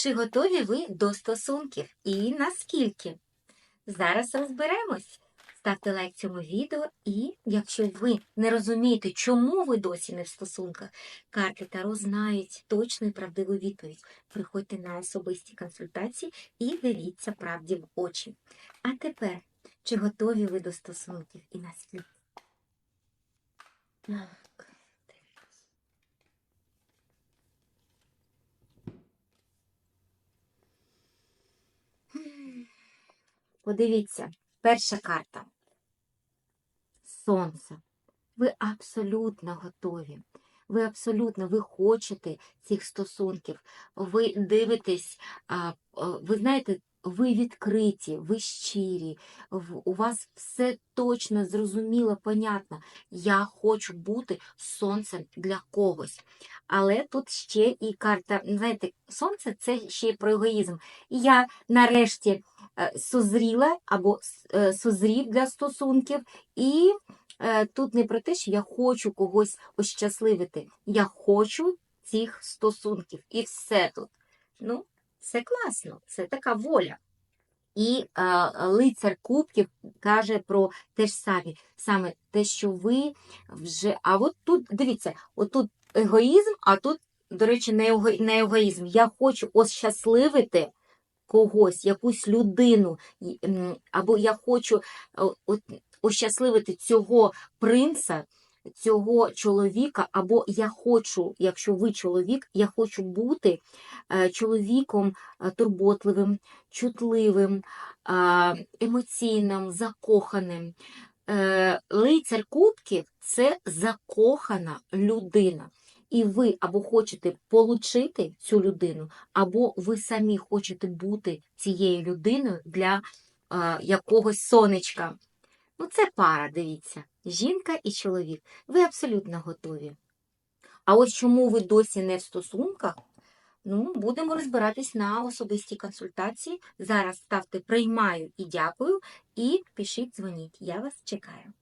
Чи готові ви до стосунків і наскільки? Зараз розберемось. Ставте лайк цьому відео, і якщо ви не розумієте, чому ви досі не в стосунках, карти Таро знають точну і правдиву відповідь. Приходьте на особисті консультації і дивіться правді в очі. А тепер, чи готові ви до стосунків і наскільки? Подивіться, перша карта. Сонце. Ви абсолютно готові. Ви абсолютно ви хочете цих стосунків. Ви дивитесь, ви знаєте, ви відкриті, ви щирі, у вас все точно зрозуміло, понятно. Я хочу бути сонцем для когось. Але тут ще і карта, знаєте, сонце це ще й про егоїзм. І Я нарешті созріла або е, созрів для стосунків, і е, тут не про те, що я хочу когось ощасливити. Я хочу цих стосунків. І все тут. Ну, це класно, це така воля. І е, лицар Кубків каже про те ж самі, саме те, що ви вже. А от тут, дивіться, отут егоїзм, а тут, до речі, не егоїзм. Я хочу ощасливити когось, якусь людину, або я хочу от, ощасливити цього принца, цього чоловіка, або я хочу, якщо ви чоловік, я хочу бути е, чоловіком е, турботливим, чутливим, е, емоційним, закоханим. Е, Лицар Кубків це закохана людина. І ви або хочете получити цю людину, або ви самі хочете бути цією людиною для е, якогось сонечка. Ну, це пара, дивіться, жінка і чоловік. Ви абсолютно готові. А ось чому ви досі не в стосунках? Ну, будемо розбиратись на особистій консультації. Зараз ставте приймаю і дякую, і пишіть, дзвоніть. Я вас чекаю.